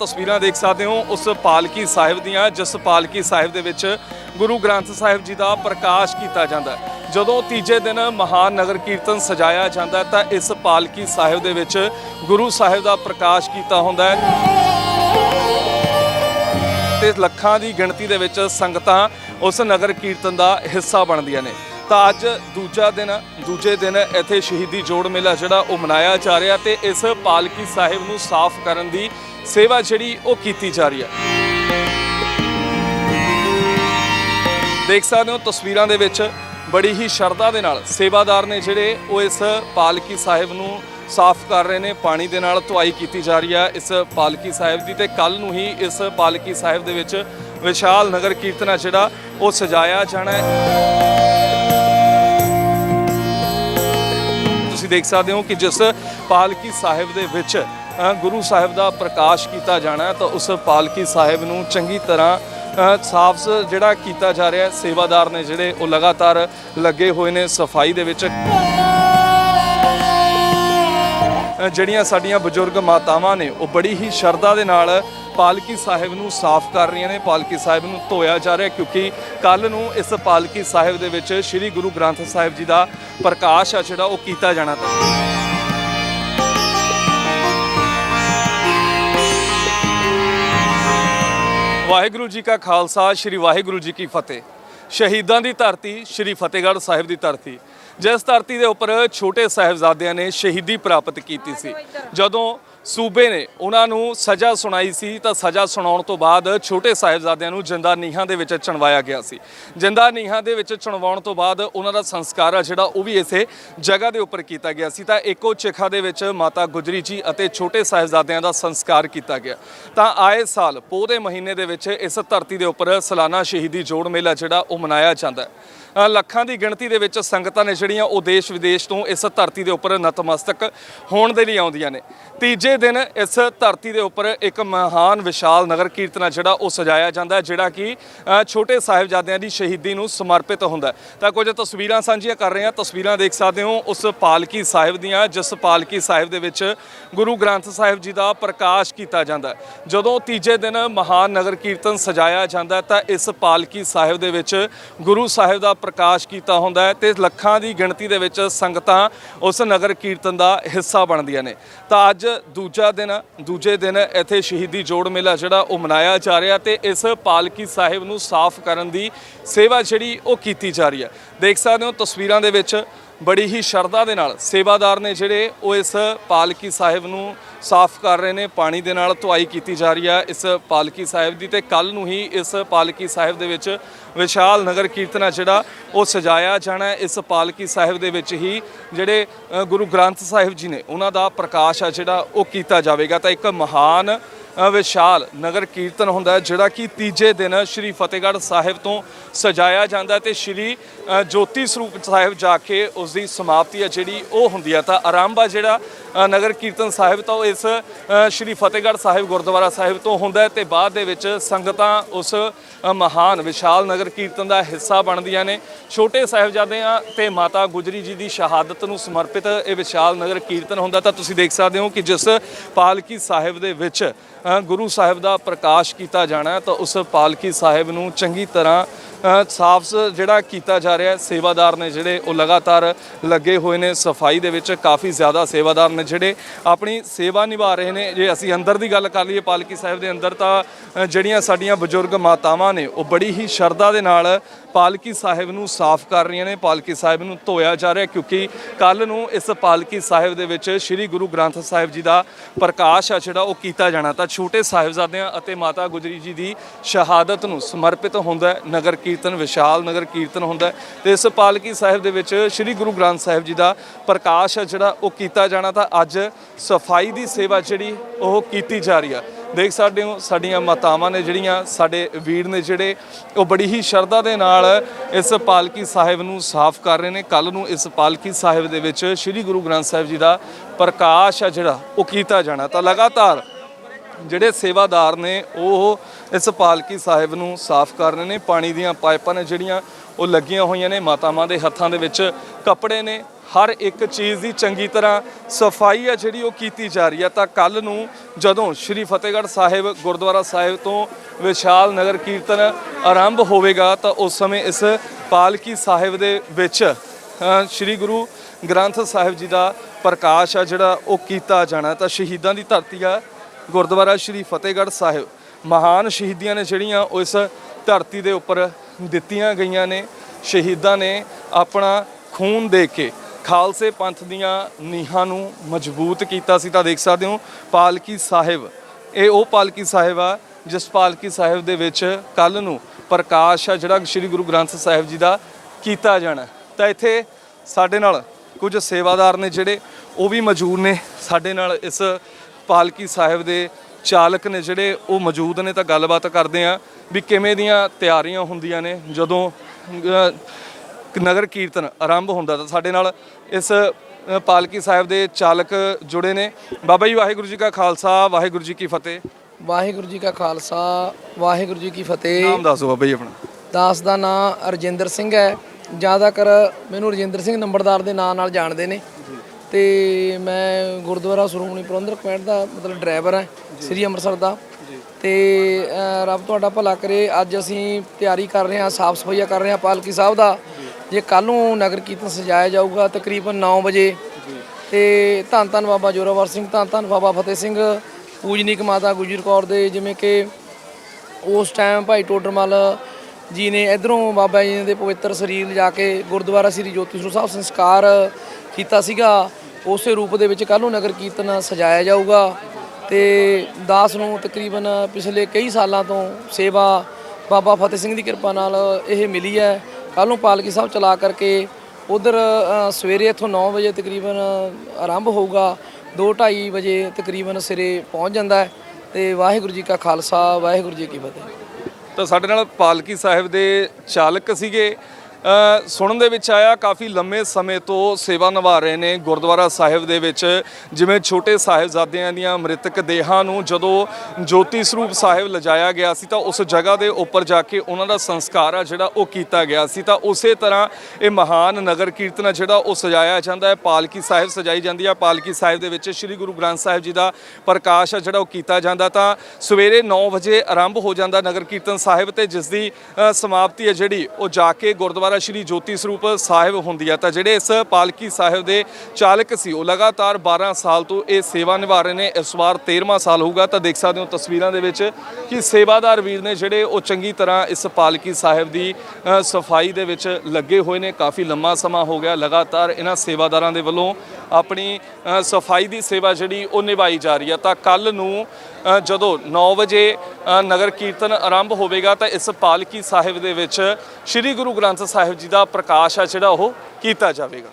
ਤਸਵੀਰਾਂ ਦੇਖ ਸਕਦੇ ਹੋ ਉਸ ਪਾਲਕੀ ਸਾਹਿਬ ਦੀਆਂ, ਜਿਸ ਪਾਲਕੀ ਸਾਹਿਬ ਦੇ ਵਿੱਚ ਗੁਰੂ ਗ੍ਰੰਥ ਸਾਹਿਬ ਜੀ ਦਾ ਪ੍ਰਕਾਸ਼ ਕੀਤਾ ਜਾਂਦਾ ਜਦੋਂ ਤੀਜੇ ਦਿਨ ਮਹਾਨ ਨਗਰ ਕੀਰਤਨ ਸਜਾਇਆ ਜਾਂਦਾ ਤਾਂ ਇਸ ਪਾਲਕੀ ਸਾਹਿਬ ਦੇ ਵਿੱਚ ਗੁਰੂ ਸਾਹਿਬ ਦਾ ਪ੍ਰਕਾਸ਼ ਕੀਤਾ ਹੁੰਦਾ ਹੈ। ਤੇ ਲੱਖਾਂ ਦੀ ਗਿਣਤੀ ਦੇ ਵਿੱਚ ਸੰਗਤਾਂ ਉਸ ਨਗਰ ਕੀਰਤਨ ਦਾ ਹਿੱਸਾ ਬਣਦੀਆਂ ਨੇ। ਤਾਂ ਅੱਜ ਦੂਜਾ ਦਿਨ, ਦੂਜੇ ਦਿਨ ਇੱਥੇ ਸ਼ਹੀਦੀ ਜੋੜ ਮੇਲਾ ਜਿਹੜਾ ਉਹ ਮਨਾਇਆ ਜਾ ਰਿਹਾ ਤੇ ਇਸ ਪਾਲਕੀ ਸਾਹਿਬ ਨੂੰ ਸਾਫ਼ ਕਰਨ ਦੀ ਸੇਵਾ ਜਿਹੜੀ ਉਹ ਕੀਤੀ ਜਾ ਰਹੀ ਹੈ। ਦੇਖ ਸਕਦੇ ਹੋ ਤਸਵੀਰਾਂ ਦੇ ਵਿੱਚ ਬੜੀ ਹੀ ਸ਼ਰਧਾ ਦੇ ਨਾਲ ਸੇਵਾਦਾਰ ਨੇ ਜਿਹੜੇ ਉਹ ਇਸ ਪਾਲਕੀ ਸਾਹਿਬ ਨੂੰ ਸਾਫ਼ ਕਰ ਰਹੇ ਨੇ, ਪਾਣੀ ਦੇ ਨਾਲ ਧੁਆਈ ਕੀਤੀ ਜਾ ਰਹੀ ਹੈ ਇਸ ਪਾਲਕੀ ਸਾਹਿਬ ਦੀ ਤੇ ਕੱਲ ਨੂੰ ਹੀ ਇਸ ਪਾਲਕੀ ਸਾਹਿਬ ਦੇ ਵਿੱਚ ਵਿਸ਼ਾਲ ਨਗਰ ਕੀਰਤਨ ਹੈ ਜਿਹੜਾ ਉਹ ਸਜਾਇਆ ਜਾਣਾ ਹੈ। ਤੁਸੀਂ ਦੇਖ ਸਕਦੇ ਹੋ ਕਿ ਜਿਸ ਪਾਲਕੀ ਸਾਹਿਬ ਦੇ ਵਿੱਚ ਗੁਰੂ ਸਾਹਿਬ ਦਾ ਪ੍ਰਕਾਸ਼ ਕੀਤਾ ਜਾਣਾ ਤਾਂ ਉਸ ਪਾਲਕੀ ਸਾਹਿਬ ਨੂੰ ਚੰਗੀ ਤਰ੍ਹਾਂ ਸਾਫ਼ ਜਿਹੜਾ ਕੀਤਾ ਜਾ ਰਿਹਾ ਸੇਵਾਦਾਰ ਨੇ ਜਿਹੜੇ ਉਹ ਲਗਾਤਾਰ ਲੱਗੇ ਹੋਏ ਨੇ ਸਫ਼ਾਈ ਦੇ ਵਿੱਚ। ਜਿਹੜੀਆਂ ਸਾਡੀਆਂ ਬਜ਼ੁਰਗ ਮਾਤਾਵਾਂ ਨੇ, ਉਹ ਬੜੀ ਹੀ ਸ਼ਰਧਾ ਦੇ ਨਾਲ ਪਾਲਕੀ ਸਾਹਿਬ ਨੂੰ ਸਾਫ਼ ਕਰ ਰਹੀਆਂ ਨੇ, ਪਾਲਕੀ ਸਾਹਿਬ ਨੂੰ ਧੋਇਆ ਜਾ ਰਿਹਾ ਕਿਉਂਕਿ ਕੱਲ ਨੂੰ ਇਸ ਪਾਲਕੀ ਸਾਹਿਬ ਦੇ ਵਿੱਚ ਸ੍ਰੀ ਗੁਰੂ ਗ੍ਰੰਥ ਸਾਹਿਬ ਜੀ ਦਾ ਪ੍ਰਕਾਸ਼ ਆ, ਜਿਹੜਾ ਉਹ ਕੀਤਾ ਜਾਣਾ ਤਾਂ। ਵਾਹਿਗੁਰੂ ਜੀ ਕਾ ਖਾਲਸਾ, ਸ੍ਰੀ ਵਾਹਿਗੁਰੂ ਜੀ ਕੀ ਫਤਿਹ। ਸ਼ਹੀਦਾਂ ਦੀ ਧਰਤੀ, ਸ੍ਰੀ ਫਤਿਹਗੜ੍ਹ ਸਾਹਿਬ ਦੀ ਧਰਤੀ। ਜਿਸ ਧਰਤੀ ਦੇ ਉੱਪਰ ਛੋਟੇ ਸਾਹਿਬਜ਼ਾਦਿਆਂ ਨੇ ਸ਼ਹੀਦੀ ਪ੍ਰਾਪਤ ਕੀਤੀ ਸੀ। ਜਦੋਂ ਸੂਬੇ ਨੇ ਉਹਨਾਂ ਨੂੰ ਸਜ਼ਾ ਸੁਣਾਈ ਸੀ ਤਾਂ ਸਜ਼ਾ ਸੁਣਾਉਣ ਤੋਂ ਬਾਅਦ ਛੋਟੇ ਸਾਹਿਬਜ਼ਾਦਿਆਂ ਨੂੰ ਜਿੰਦਾ ਨੀਹਾਂ ਦੇ ਵਿੱਚ ਚਣਵਾਇਆ ਗਿਆ ਸੀ। ਜਿੰਦਾ ਨੀਹਾਂ ਦੇ ਵਿੱਚ ਚਣਵਾਉਣ ਤੋਂ ਬਾਅਦ ਉਹਨਾਂ ਦਾ ਸੰਸਕਾਰ ਆ ਜਿਹੜਾ ਉਹ ਵੀ ਇਸੇ ਜਗ੍ਹਾ ਦੇ ਉੱਪਰ ਕੀਤਾ ਗਿਆ ਸੀ ਤਾਂ ਇੱਕੋ ਚਿਖਾ ਦੇ ਵਿੱਚ ਮਾਤਾ ਗੁਜਰੀ ਜੀ ਅਤੇ ਛੋਟੇ ਸਾਹਿਬਜ਼ਾਦਿਆਂ ਦਾ ਸੰਸਕਾਰ ਕੀਤਾ ਗਿਆ। ਤਾਂ ਆਏ ਸਾਲ ਪੋਹ ਦੇ ਮਹੀਨੇ ਦੇ ਵਿੱਚ ਇਸ ਧਰਤੀ ਦੇ ਉੱਪਰ ਸਾਲਾਨਾ ਸ਼ਹੀਦੀ ਜੋੜ ਮੇਲਾ ਜਿਹੜਾ ਉਹ ਮਨਾਇਆ ਜਾਂਦਾ ਹੈ। ਲੱਖਾਂ ਦੀ ਗਿਣਤੀ ਦੇ ਵਿੱਚ ਸੰਗਤਾਂ ਨੇ ਜਿਹੜੀਆਂ ਉਹ ਦੇਸ਼ ਵਿਦੇਸ਼ ਤੋਂ ਇਸ ਧਰਤੀ ਦੇ ਉੱਪਰ ਨਤਮਸਤਕ ਹੋਣ ਦੇ ਲਈ ਆਉਂਦੀਆਂ ਨੇ। ਤੀਜੇ ਦਿਨ ਇਸ ਧਰਤੀ ਦੇ ਉੱਪਰ ਇੱਕ ਮਹਾਨ ਵਿਸ਼ਾਲ ਨਗਰ ਕੀਰਤਨ ਜਿਹੜਾ ਉਹ ਸਜਾਇਆ ਜਾਂਦਾ ਜਿਹੜਾ ਕਿ ਛੋਟੇ ਸਾਹਿਬਜ਼ਾਦਿਆਂ ਦੀ ਸ਼ਹੀਦੀ ਨੂੰ ਸਮਰਪਿਤ ਹੁੰਦਾ ਤਾਂ ਕੁਝ ਤਸਵੀਰਾਂ ਸਾਂਝੀਆਂ ਕਰ ਰਹੇ ਹਾਂ। ਤਸਵੀਰਾਂ ਦੇਖ ਸਕਦੇ ਹੋ ਉਸ ਪਾਲਕੀ ਸਾਹਿਬ ਦੀਆਂ, ਜਿਸ ਪਾਲਕੀ ਸਾਹਿਬ ਦੇ ਵਿੱਚ ਗੁਰੂ ਗ੍ਰੰਥ ਸਾਹਿਬ ਜੀ ਦਾ ਪ੍ਰਕਾਸ਼ ਕੀਤਾ ਜਾਂਦਾ ਜਦੋਂ ਤੀਜੇ ਦਿਨ ਮਹਾਨ ਨਗਰ ਕੀਰਤਨ ਸਜਾਇਆ ਜਾਂਦਾ ਤਾਂ ਇਸ ਪਾਲਕੀ ਸਾਹਿਬ ਦੇ ਵਿੱਚ ਗੁਰੂ ਸਾਹਿਬ ਦਾ ਪ੍ਰਕਾਸ਼ ਕੀਤਾ ਹੁੰਦਾ ਹੈ ਤੇ ਲੱਖਾਂ ਦੀ ਗਿਣਤੀ ਦੇ ਵਿੱਚ ਸੰਗਤਾਂ ਉਸ ਨਗਰ ਕੀਰਤਨ ਦਾ ਹਿੱਸਾ ਬਣਦੀਆਂ ਨੇ। ਤਾਂ ਅੱਜ ਦੂਜਾ ਦਿਨ, ਦੂਜੇ ਦਿਨ ਇੱਥੇ ਸ਼ਹੀਦੀ ਜੋੜ ਮੇਲਾ ਜਿਹੜਾ ਉਹ ਮਨਾਇਆ ਜਾ ਰਿਹਾ ਤੇ ਇਸ ਪਾਲਕੀ ਸਾਹਿਬ ਨੂੰ ਸਾਫ਼ ਕਰਨ ਦੀ ਸੇਵਾ ਜਿਹੜੀ ਉਹ ਕੀਤੀ ਜਾ ਰਹੀ ਹੈ। ਦੇਖ ਸਕਦੇ ਹੋ ਤਸਵੀਰਾਂ ਦੇ ਵਿੱਚ ਬੜੀ ਹੀ ਸ਼ਰਧਾ ਦੇ ਨਾਲ ਸੇਵਾਦਾਰ ਨੇ ਜਿਹੜੇ ਉਹ ਇਸ ਪਾਲਕੀ ਸਾਹਿਬ ਨੂੰ ਸਾਫ਼ ਕਰ ਰਹੇ ਨੇ, ਪਾਣੀ ਦੇ ਨਾਲ ਧੁਆਈ ਕੀਤੀ ਜਾ ਰਹੀ ਹੈ ਇਸ ਪਾਲਕੀ ਸਾਹਿਬ ਦੀ ਤੇ ਕੱਲ ਨੂੰ ਹੀ ਇਸ ਪਾਲਕੀ ਸਾਹਿਬ ਦੇ ਵਿੱਚ ਵਿਸ਼ਾਲ ਨਗਰ ਕੀਰਤਨ ਹੈ ਜਿਹੜਾ ਉਹ ਸਜਾਇਆ ਜਾਣਾ ਇਸ ਪਾਲਕੀ ਸਾਹਿਬ ਦੇ ਵਿੱਚ ਹੀ ਜਿਹੜੇ ਗੁਰੂ ਗ੍ਰੰਥ ਸਾਹਿਬ ਜੀ ਨੇ ਉਹਨਾਂ ਦਾ ਪ੍ਰਕਾਸ਼ ਆ ਜਿਹੜਾ ਉਹ ਕੀਤਾ ਜਾਵੇਗਾ। ਤਾਂ ਇੱਕ ਮਹਾਨ ਵਿਸ਼ਾਲ ਨਗਰ ਕੀਰਤਨ ਹੁੰਦਾ ਜਿਹੜਾ ਕਿ ਤੀਜੇ ਦਿਨ ਸ੍ਰੀ ਫਤਿਹਗੜ੍ਹ ਸਾਹਿਬ ਤੋਂ ਸਜਾਇਆ ਜਾਂਦਾ ਹੈ ਤੇ ਸ੍ਰੀ ਜੋਤੀ ਸਰੂਪ ਸਾਹਿਬ ਜਾ ਕੇ ਉਸ ਦੀ ਸਮਾਪਤੀ ਹੈ, ਜਿਹੜੀ ਉਹ ਹੁੰਦੀ ਹੈ। ਤਾਂ ਆਰੰਭਾ ਜਿਹੜਾ ਨਗਰ ਕੀਰਤਨ ਸਾਹਿਬ ਤੋਂ ਇਸ ਸ੍ਰੀ ਫਤਿਹਗੜ੍ਹ ਸਾਹਿਬ ਗੁਰਦੁਆਰਾ ਸਾਹਿਬ ਤੋਂ ਹੁੰਦਾ ਹੈ ਤੇ ਬਾਅਦ ਦੇ ਵਿੱਚ ਸੰਗਤਾਂ ਉਸ ਮਹਾਨ ਵਿਸ਼ਾਲ ਨਗਰ ਕੀਰਤਨ ਦਾ ਹਿੱਸਾ ਬਣਦੀਆਂ ਨੇ। ਛੋਟੇ ਸਾਹਿਬਜ਼ਾਦਿਆਂ ਤੇ ਮਾਤਾ ਗੁਜਰੀ ਜੀ ਦੀ ਸ਼ਹਾਦਤ ਨੂੰ ਸਮਰਪਿਤ ਇਹ ਵਿਸ਼ਾਲ ਨਗਰ ਕੀਰਤਨ ਹੁੰਦਾ ਤਾਂ ਤੁਸੀਂ ਦੇਖ ਸਕਦੇ ਹੋ ਕਿ ਜਿਸ ਪਾਲਕੀ ਸਾਹਿਬ ਦੇ ਵਿੱਚ ਗੁਰੂ ਸਾਹਿਬ ਦਾ ਪ੍ਰਕਾਸ਼ ਕੀਤਾ ਜਾਣਾ ਤਾਂ ਉਸ ਪਾਲਕੀ ਸਾਹਿਬ ਨੂੰ ਚੰਗੀ ਤਰ੍ਹਾਂ ਸਾਫ਼ ਜਿਹੜਾ ਕੀਤਾ ਜਾ ਰਿਹਾ ਹੈ, ਸੇਵਾਦਾਰ ਨੇ ਜਿਹੜੇ ਉਹ ਲਗਾਤਾਰ ਲੱਗੇ ਹੋਏ ਨੇ, ਸਫ਼ਾਈ ਦੇ ਵਿੱਚ ਕਾਫੀ ਜ਼ਿਆਦਾ ਸੇਵਾਦਾਰ ਨੇ ਜਿਹੜੇ ਆਪਣੀ ਸੇਵਾ ਨਿਭਾ ਰਹੇ ਨੇ। ਜੇ ਅਸੀਂ ਅੰਦਰ ਦੀ ਗੱਲ ਕਰ ਲਈਏ, ਪਾਲਕੀ ਸਾਹਿਬ ਦੇ ਅੰਦਰ ਤਾਂ ਜਿਹੜੀਆਂ ਸਾਡੀਆਂ ਬਜ਼ੁਰਗ ਮਾਤਾਵਾਂ ਨੇ, ਉਹ ਬੜੀ ਹੀ ਸ਼ਰਧਾ ਦੇ ਨਾਲ ਪਾਲਕੀ ਸਾਹਿਬ ਨੂੰ ਸਾਫ਼ ਕਰ ਰਹੀਆਂ ਨੇ, ਪਾਲਕੀ ਸਾਹਿਬ ਨੂੰ ਧੋਇਆ ਜਾ ਰਿਹਾ ਕਿਉਂਕਿ ਕੱਲ ਨੂੰ ਇਸ ਪਾਲਕੀ ਸਾਹਿਬ ਦੇ ਵਿੱਚ ਸ੍ਰੀ ਗੁਰੂ ਗ੍ਰੰਥ ਸਾਹਿਬ ਜੀ ਦਾ ਪ੍ਰਕਾਸ਼ ਆ, ਜਿਹੜਾ ਉਹ ਕੀਤਾ ਜਾਣਾ। ਤਾਂ ਛੋਟੇ ਸਾਹਿਬਜ਼ਾਦਿਆਂ ਅਤੇ ਮਾਤਾ ਗੁਜਰੀ ਜੀ ਦੀ ਸ਼ਹਾਦਤ ਨੂੰ ਸਮਰਪਿਤ ਹੁੰਦਾ ਨਗਰ ਨਗਰ ਕੀਰਤਨ, ਵਿਸ਼ਾਲ ਨਗਰ ਕੀਰਤਨ ਹੁੰਦਾ ਹੈ ਤੇ ਇਸ ਪਾਲਕੀ ਸਾਹਿਬ ਦੇ ਵਿੱਚ ਸ੍ਰੀ ਗੁਰੂ ਗ੍ਰੰਥ ਸਾਹਿਬ ਜੀ ਦਾ ਪ੍ਰਕਾਸ਼ ਆ ਜਿਹੜਾ ਉਹ ਕੀਤਾ ਜਾਣਾ ਤਾਂ ਅੱਜ ਸਫ਼ਾਈ ਦੀ ਸੇਵਾ ਜਿਹੜੀ ਉਹ ਕੀਤੀ ਜਾ ਰਹੀ ਆ। ਦੇਖ ਸਕਦੇ ਹੋ, ਸਾਡੀਆਂ ਮਾਤਾਵਾਂ ਨੇ ਜਿਹੜੀਆਂ, ਸਾਡੇ ਵੀਰ ਨੇ ਜਿਹੜੇ, ਉਹ ਬੜੀ ਹੀ ਸ਼ਰਧਾ ਦੇ ਨਾਲ ਇਸ ਪਾਲਕੀ ਸਾਹਿਬ ਨੂੰ ਸਾਫ਼ ਕਰ ਰਹੇ ਨੇ। ਕੱਲ ਨੂੰ ਇਸ ਪਾਲਕੀ ਸਾਹਿਬ ਦੇ ਵਿੱਚ ਸ੍ਰੀ ਗੁਰੂ ਗ੍ਰੰਥ ਸਾਹਿਬ ਜੀ ਦਾ ਪ੍ਰਕਾਸ਼ ਆ ਜਿਹੜਾ ਉਹ ਕੀਤਾ ਜਾਣਾ ਤਾਂ ਲਗਾਤਾਰ ਜਿਹੜੇ ਸੇਵਾਦਾਰ ਨੇ, ਉਹ ਇਸ ਪਾਲਕੀ ਸਾਹਿਬ ਨੂੰ ਸਾਫ਼ ਕਰ ਰਹੇ ਨੇ। ਪਾਣੀ ਦੀਆਂ ਪਾਈਪਾਂ ਨੇ ਜਿਹੜੀਆਂ ਉਹ ਲੱਗੀਆਂ ਹੋਈਆਂ ਨੇ, ਮਾਤਾਵਾਂ ਦੇ ਹੱਥਾਂ ਦੇ ਵਿੱਚ ਕੱਪੜੇ ਨੇ। ਹਰ ਇੱਕ ਚੀਜ਼ ਦੀ ਚੰਗੀ ਤਰ੍ਹਾਂ ਸਫ਼ਾਈ ਆ ਜਿਹੜੀ ਉਹ ਕੀਤੀ ਜਾ ਰਹੀ ਹੈ ਤਾਂ ਕੱਲ ਨੂੰ ਜਦੋਂ ਸ਼੍ਰੀ ਫਤਿਹਗੜ੍ਹ ਸਾਹਿਬ, ਗੁਰਦੁਆਰਾ ਸਾਹਿਬ ਤੋਂ ਵਿਸ਼ਾਲ ਨਗਰ ਕੀਰਤਨ ਆਰੰਭ ਹੋਵੇਗਾ, ਤਾਂ ਉਸ ਸਮੇਂ ਇਸ ਪਾਲਕੀ ਸਾਹਿਬ ਦੇ ਵਿੱਚ ਸ਼੍ਰੀ ਗੁਰੂ ਗ੍ਰੰਥ ਸਾਹਿਬ ਜੀ ਦਾ ਪ੍ਰਕਾਸ਼ ਆ ਜਿਹੜਾ ਉਹ ਕੀਤਾ ਜਾਣਾ। ਤਾਂ ਸ਼ਹੀਦਾਂ ਦੀ ਧਰਤੀ ਆ ਗੁਰਦੁਆਰਾ ਸ਼੍ਰੀ ਫਤਿਹਗੜ੍ਹ ਸਾਹਿਬ। ਮਹਾਨ ਸ਼ਹੀਦੀਆਂ ਨੇ ਜਿਹੜੀਆਂ ਉਹ ਇਸ ਧਰਤੀ ਦੇ ਉੱਪਰ ਦਿੱਤੀਆਂ ਗਈਆਂ ਨੇ। ਸ਼ਹੀਦਾਂ ਨੇ ਆਪਣਾ ਖੂਨ ਦੇ ਕੇ ਖਾਲਸੇ ਪੰਥ ਦੀਆਂ ਨੀਹਾਂ ਨੂੰ ਮਜ਼ਬੂਤ ਕੀਤਾ ਸੀ। ਤਾਂ ਦੇਖ ਸਕਦੇ ਹੋ, ਪਾਲਕੀ ਸਾਹਿਬ, ਇਹ ਉਹ ਪਾਲਕੀ ਸਾਹਿਬ ਆ, ਜਿਸ ਪਾਲਕੀ ਸਾਹਿਬ ਦੇ ਵਿੱਚ ਕੱਲ ਨੂੰ ਪ੍ਰਕਾਸ਼ ਆ, ਜਿਹੜਾ ਸ੍ਰੀ ਗੁਰੂ ਗ੍ਰੰਥ ਸਾਹਿਬ ਜੀ ਦਾ ਕੀਤਾ ਜਾਣਾ। ਤਾਂ ਇੱਥੇ ਸਾਡੇ ਨਾਲ ਕੁਝ ਸੇਵਾਦਾਰ ਨੇ ਜਿਹੜੇ, ਉਹ ਵੀ ਮੌਜੂਦ ਨੇ ਸਾਡੇ ਨਾਲ ਇਸ ਪਾਲਕੀ ਸਾਹਿਬ ਦੇ ਚਾਲਕ ਨੇ ਜਿਹੜੇ ਉਹ ਮੌਜੂਦ ਨੇ ਤਾਂ ਗੱਲਬਾਤ ਕਰਦੇ ਆ ਵੀ ਕਿਵੇਂ ਦੀਆਂ ਤਿਆਰੀਆਂ ਹੁੰਦੀਆਂ ਨੇ। ਜਦੋਂ ਨਗਰ ਕੀਰਤਨ ਆਰੰਭ ਹੁੰਦਾ ਤਾਂ ਸਾਡੇ ਨਾਲ ਇਸ ਪਾਲਕੀ ਸਾਹਿਬ ਦੇ ਚਾਲਕ ਜੁੜੇ ਨੇ। ਬਾਬਾ ਜੀ ਵਾਹਿਗੁਰੂ ਜੀ ਕਾ ਖਾਲਸਾ ਵਾਹਿਗੁਰੂ ਜੀ ਕੀ ਫਤਿਹ। ਵਾਹਿਗੁਰੂ ਜੀ ਕਾ ਖਾਲਸਾ ਵਾਹਿਗੁਰੂ ਜੀ ਕੀ ਫਤਿਹ। ਨਾਮ ਦੱਸੋ ਬਾਬਾ ਜੀ ਆਪਣਾ। ਦਾਸ ਦਾ ਨਾਮ ਰਜਿੰਦਰ ਸਿੰਘ ਹੈ। ਜ਼ਿਆਦਾਤਰ ਮੈਨੂੰ ਰਜਿੰਦਰ ਸਿੰਘ ਨੰਬਰਦਾਰ ਦੇ ਨਾਂ ਨਾਲ ਜਾਣਦੇ ਨੇ। ਤੇ ਮੈਂ ਗੁਰਦੁਆਰਾ ਸ਼੍ਰੋਮਣੀ ਪ੍ਰਬੰਧਕ ਕਮੇਟੀ ਦਾ ਮਤਲਬ ਡਰਾਈਵਰ ਹਾਂ, ਸ੍ਰੀ ਅੰਮ੍ਰਿਤਸਰ ਦਾ। ਤੇ ਰੱਬ ਤੁਹਾਡਾ ਭਲਾ ਕਰੇ। ਅੱਜ ਅਸੀਂ ਤਿਆਰੀ ਕਰ ਰਹੇ ਹਾਂ, ਸਾਫ਼ ਸਫਾਈਆ ਕਰ ਰਹੇ ਹਾਂ ਪਾਲਕੀ ਸਾਹਿਬ ਦਾ। ਜੇ ਕੱਲ ਨੂੰ ਨਗਰ ਕੀਰਤਨ ਸਜਾਇਆ ਜਾਊਗਾ, ਤਕਰੀਬਨ 9 ਵਜੇ। ਤੇ ਧੰਨ ਧੰਨ ਬਾਬਾ ਜੋਰਾਵਰ ਸਿੰਘ, ਧੰਨ ਧੰਨ ਬਾਬਾ ਫਤਿਹ ਸਿੰਘ, ਪੂਜਨੀਕ ਮਾਤਾ ਗੁਜਰ ਕੌਰ ਦੇ, ਜਿਵੇਂ ਕਿ ਉਸ ਟਾਈਮ ਭਾਈ ਟੋਡਰਮਲ ਜੀ ਨੇ ਇਧਰੋਂ ਬਾਬਾ ਜੀ ਦੇ ਪਵਿੱਤਰ ਸਰੀਰ ਲਿਜਾ ਕੇ ਗੁਰਦੁਆਰਾ ਸ੍ਰੀ ਜੋਤੀ ਸਰੂਪ ਸਾਹਿਬ ਸੰਸਕਾਰ ਕੀਤਾ ਸੀਗਾ। ਉਸੇ ਰੂਪ ਦੇ ਵਿੱਚ ਕੱਲ੍ਹ ਨੂੰ ਨਗਰ ਕੀਰਤਨ ਸਜਾਇਆ ਜਾਊਗਾ ਤੇ ਦਾਸ ਨੂੰ ਤਕਰੀਬਨ ਪਿਛਲੇ ਕਈ ਸਾਲਾਂ ਤੋਂ ਸੇਵਾ ਬਾਬਾ ਫਤਿਹ ਸਿੰਘ ਦੀ ਕਿਰਪਾ ਨਾਲ ਇਹ ਮਿਲੀ ਹੈ। ਕੱਲ੍ਹ ਨੂੰ ਪਾਲਕੀ ਸਾਹਿਬ ਚਲਾ ਕਰਕੇ ਉਧਰ ਸਵੇਰੇ ਇੱਥੋਂ 9 ਵਜੇ ਤਕਰੀਬਨ ਆਰੰਭ ਹੋਊਗਾ। 2:30 ਵਜੇ ਤਕਰੀਬਨ ਸਿਰੇ ਪਹੁੰਚ ਜਾਂਦਾ ਹੈ ਤੇ ਵਾਹਿਗੁਰੂ ਜੀ ਕਾ ਖਾਲਸਾ, ਵਾਹਿਗੁਰੂ ਜੀ ਕੀ ਫਤਿਹ। ਤਾਂ ਸਾਡੇ ਨਾਲ ਪਾਲਕੀ ਸਾਹਿਬ ਦੇ ਚਾਲਕ ਸੀਗੇ। ਸੁਣਨ ਦੇ ਵਿੱਚ ਆਇਆ, ਕਾਫੀ ਲੰਮੇ ਸਮੇਂ ਤੋਂ ਸੇਵਾ ਨਿਭਾ ਰਹੇ ਨੇ ਗੁਰਦੁਆਰਾ ਸਾਹਿਬ ਦੇ ਵਿੱਚ, ਜਿਵੇਂ ਛੋਟੇ ਸਾਹਿਬਜ਼ਾਦਿਆਂ ਦੀਆਂ ਮ੍ਰਿਤਕ ਦੇਹਾਂ ਨੂੰ ਜਦੋਂ ਜੋਤੀ ਸਰੂਪ ਸਾਹਿਬ ਲਿਜਾਇਆ ਗਿਆ ਸੀ ਤਾਂ ਉਸ ਜਗ੍ਹਾ ਦੇ ਉੱਪਰ ਜਾ ਕੇ ਉਹਨਾਂ ਦਾ ਸੰਸਕਾਰ ਆ ਜਿਹੜਾ ਉਹ ਕੀਤਾ ਗਿਆ ਸੀ। ਤਾਂ ਉਸੇ ਤਰ੍ਹਾਂ ਇਹ ਮਹਾਨ ਨਗਰ ਕੀਰਤਨ ਆ ਜਿਹੜਾ ਉਹ ਸਜਾਇਆ ਜਾਂਦਾ ਹੈ। ਪਾਲਕੀ ਸਾਹਿਬ ਸਜਾਈ ਜਾਂਦੀ ਹੈ ਪਾਲਕੀ ਸਾਹਿਬ ਦੇ ਵਿੱਚ ਸ੍ਰੀ ਗੁਰੂ ਗ੍ਰੰਥ ਸਾਹਿਬ ਜੀ ਦਾ ਪ੍ਰਕਾਸ਼ ਆ ਜਿਹੜਾ ਉਹ ਕੀਤਾ ਜਾਂਦਾ। ਤਾਂ ਸਵੇਰੇ 9 ਵਜੇ ਆਰੰਭ ਹੋ ਜਾਂਦਾ ਨਗਰ ਕੀਰਤਨ ਸਾਹਿਬ ਤੇ, ਜਿਸ ਦੀ ਸਮਾਪਤੀ ਹੈ ਜਿਹੜੀ, ਉਹ ਜਾ ਕੇ ਗੁਰਦੁਆਰਾ ਸ੍ਰੀ ਜੋਤੀ ਸਰੂਪ ਸਾਹਿਬ ਹੁੰਦੀ ਹੈ ਤਾਂ ਜਿਹੜੇ ਇਸ ਪਾਲਕੀ ਸਾਹਿਬ ਦੇ ਚਾਲਕ ਸੀ, ਉਹ ਲਗਾਤਾਰ 12 ਸਾਲ ਤੋਂ ਇਹ ਸੇਵਾ ਨਿਭਾ ਰਹੇ ਨੇ। ਇਸ ਵਾਰ 13ਵਾਂ ਸਾਲ ਹੋਊਗਾ, ਤਾਂ ਦੇਖ ਸਕਦੇ ਹੋ ਤਸਵੀਰਾਂ ਦੇ ਵਿੱਚ ਕਿ ਸੇਵਾਦਾਰ ਵੀਰ ਨੇ ਜਿਹੜੇ ਉਹ ਚੰਗੀ ਤਰ੍ਹਾਂ ਇਸ ਪਾਲਕੀ ਸਾਹਿਬ ਦੀ ਸਫ਼ਾਈ ਦੇ ਵਿੱਚ ਲੱਗੇ ਹੋਏ ਨੇ। ਕਾਫੀ ਲੰਮਾ ਸਮਾਂ ਹੋ ਗਿਆ, ਲਗਾਤਾਰ ਇਹਨਾਂ ਸੇਵਾਦਾਰਾਂ ਦੇ ਵੱਲੋਂ ਆਪਣੀ ਸਫ਼ਾਈ ਦੀ ਸੇਵਾ ਜਿਹੜੀ ਉਹ ਨਿਭਾਈ ਜਾ ਰਹੀ ਹੈ। ਤਾਂ ਕੱਲ ਨੂੰ ਜਦੋਂ 9 ਵਜੇ ਨਗਰ ਕੀਰਤਨ ਆਰੰਭ ਹੋਵੇਗਾ, ਤਾਂ ਇਸ ਪਾਲਕੀ ਸਾਹਿਬ ਦੇ ਵਿੱਚ ਸ੍ਰੀ ਗੁਰੂ ਗ੍ਰੰਥ ਸਾਹਿਬ ਜੀ ਦਾ ਪ੍ਰਕਾਸ਼ ਆ ਜਿਹੜਾ ਉਹ ਕੀਤਾ ਜਾਵੇਗਾ।